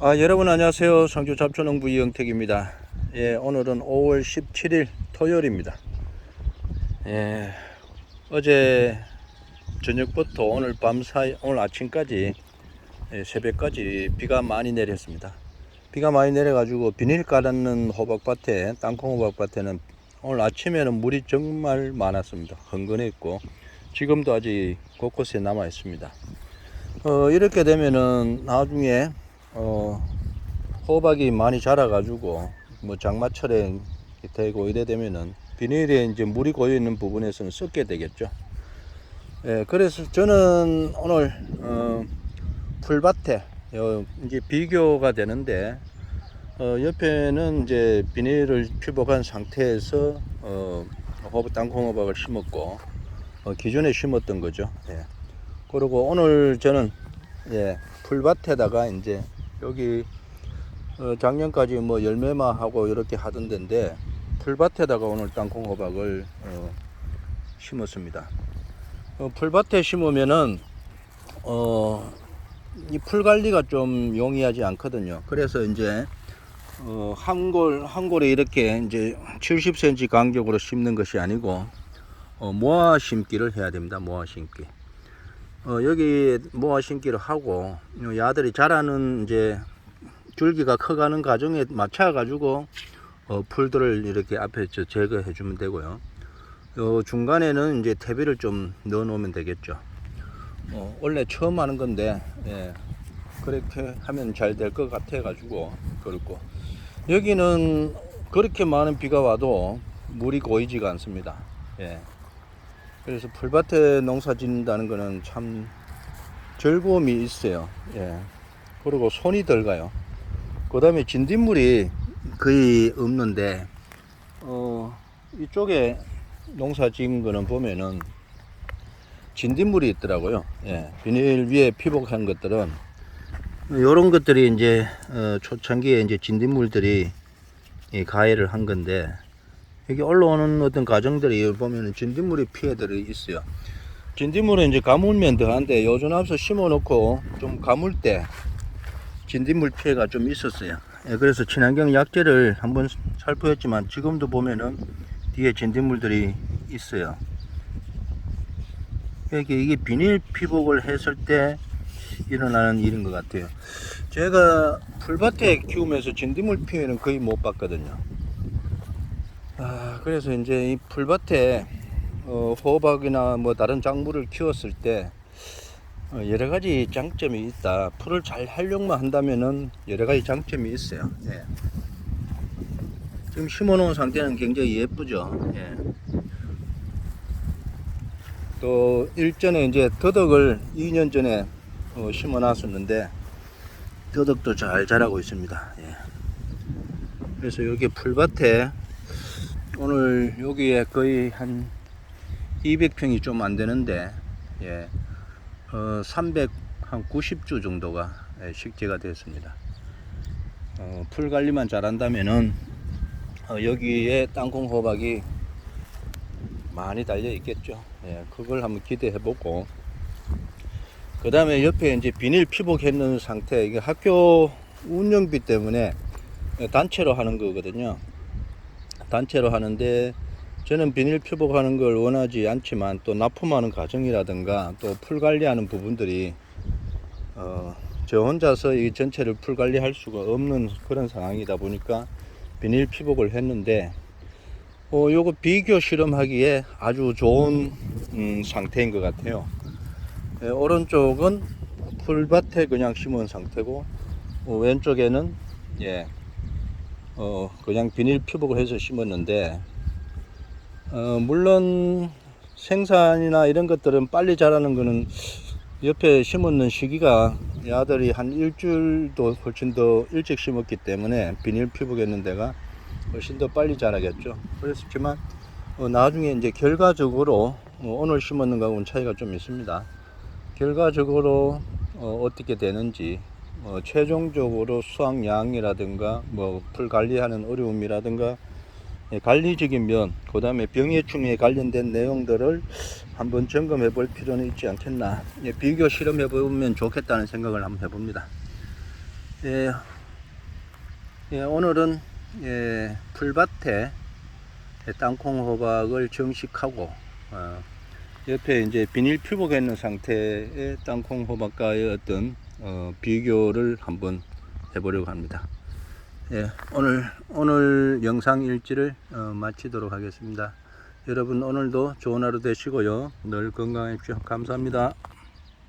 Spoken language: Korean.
아, 여러분 안녕하세요. 상주 잡초농부 이영택입니다. 예, 오늘은 5월 17일 토요일입니다. 예, 어제 저녁부터 오늘 밤 사이, 오늘 아침까지 예, 새벽까지 비가 많이 내렸습니다. 비가 많이 내려가지고 비닐 깔았는 호박밭에, 땅콩 호박밭에는 오늘 아침에는 물이 정말 많았습니다. 흥건했고, 지금도 아직 곳곳에 남아 있습니다. 어, 이렇게 되면은 나중에 어, 호박이 많이 자라가지고 뭐 장마철에 되고 이래 되면은 비닐에 이제 물이 고여 있는 부분에서는 썩게 되겠죠. 예, 그래서 저는 오늘 어, 풀밭에 어, 이제 비교가 되는데 어, 옆에는 이제 비닐을 피복한 상태에서 어, 호박 땅콩호박을 심었고 어, 기존에 심었던 거죠. 예. 그리고 오늘 저는 예, 풀밭에다가 이제 여기 어, 작년까지 뭐 열매만 하고 이렇게 하던 데인데 풀밭에다가 오늘 땅콩 호박을 어, 심었습니다. 어, 풀밭에 심으면은 어, 이 풀 관리가 좀 용이하지 않거든요. 그래서 이제 어, 한 골, 한 골에 이렇게 이제 70cm 간격으로 심는 것이 아니고 어, 모아 심기를 해야 됩니다. 모아 심기. 어, 여기 모아 심기를 하고 요 야들이 자라는 이제 줄기가 커가는 과정에 맞춰 가지고 어, 풀들을 이렇게 앞에 저 제거해 주면 되고요. 요 중간에는 이제 퇴비를 좀 넣어 놓으면 되겠죠. 어, 원래 처음 하는 건데 예, 그렇게 하면 잘 될 것 같아 가지고 그렇고 여기는 그렇게 많은 비가 와도 물이 고이지가 않습니다. 예. 그래서 풀밭에 농사 짓는다는 거는 참 즐거움이 있어요. 예. 그리고 손이 덜 가요. 그 다음에 진딧물이 거의 없는데, 어, 이쪽에 농사 지은 거는 보면은 진딧물이 있더라고요. 예. 비닐 위에 피복한 것들은 요런 것들이 이제, 어, 초창기에 이제 진딧물들이 이 가해를 한 건데, 여기 올라오는 어떤 과정들이 보면은 진딧물이 피해들이 있어요. 진딧물은 이제 가물면 더한데 요즘 앞서 심어 놓고 좀 가물 때 진딧물 피해가 좀 있었어요. 예, 그래서 친환경 약재를 한번 살포했지만 지금도 보면은 뒤에 진딧물들이 있어요. 이게, 이게 비닐 피복을 했을 때 일어나는 일인 것 같아요. 제가 풀밭에 키우면서 진딧물 피해는 거의 못 봤거든요. 아, 그래서 이제 이 풀밭에 어, 호박이나 뭐 다른 작물을 키웠을 때 어, 여러 가지 장점이 있다. 풀을 잘 활용만 한다면은 여러 가지 장점이 있어요. 예. 지금 심어놓은 상태는 굉장히 예쁘죠. 예. 또 일전에 이제 더덕을 2년 전에 어, 심어놨었는데 더덕도 잘 자라고 있습니다. 예. 그래서 여기 풀밭에 오늘 여기에 거의 한 200평이 좀 안 되는데, 예, 어, 300, 한 90주 정도가 예, 식재가 되었습니다. 어, 풀 관리만 잘한다면은, 어, 여기에 땅콩 호박이 많이 달려 있겠죠. 예, 그걸 한번 기대해 보고, 그 다음에 옆에 이제 비닐 피복했는 상태, 이게 학교 운영비 때문에 단체로 하는 거거든요. 단체로 하는데 저는 비닐 피복하는 걸 원하지 않지만 또 납품하는 과정이라든가 또 풀 관리하는 부분들이 어, 저 혼자서 이 전체를 풀 관리할 수가 없는 그런 상황이다 보니까 비닐 피복을 했는데 어, 요거 비교 실험하기에 아주 좋은 음, 상태인 것 같아요. 예, 오른쪽은 풀밭에 그냥 심은 상태고 어, 왼쪽에는 예, 어, 그냥 비닐 피복을 해서 심었는데, 어, 물론 생산이나 이런 것들은 빨리 자라는 거는 옆에 심었는 시기가 야들이 한 일주일도 훨씬 더 일찍 심었기 때문에 비닐 피복했는 데가 훨씬 더 빨리 자라겠죠. 그렇지만 어, 나중에 이제 결과적으로 어, 오늘 심었는 거하고는 차이가 좀 있습니다. 결과적으로 어, 어떻게 되는지 어, 최종적으로 수확량이라든가 뭐 풀 관리하는 어려움이라든가 예, 관리적인 면, 그 다음에 병해충에 관련된 내용들을 한번 점검해 볼 필요는 있지 않겠나. 예, 비교 실험해 보면 좋겠다는 생각을 한번 해봅니다. 예, 예, 오늘은 예, 풀밭에 예, 땅콩 호박을 정식하고 어, 옆에 이제 비닐 피복해 있는 상태의 땅콩 호박과의 어떤 어, 비교를 한번 해보려고 합니다. 예, 오늘 오늘 영상 일지를 어, 마치도록 하겠습니다. 여러분 오늘도 좋은 하루 되시고요. 늘 건강하십시오. 감사합니다.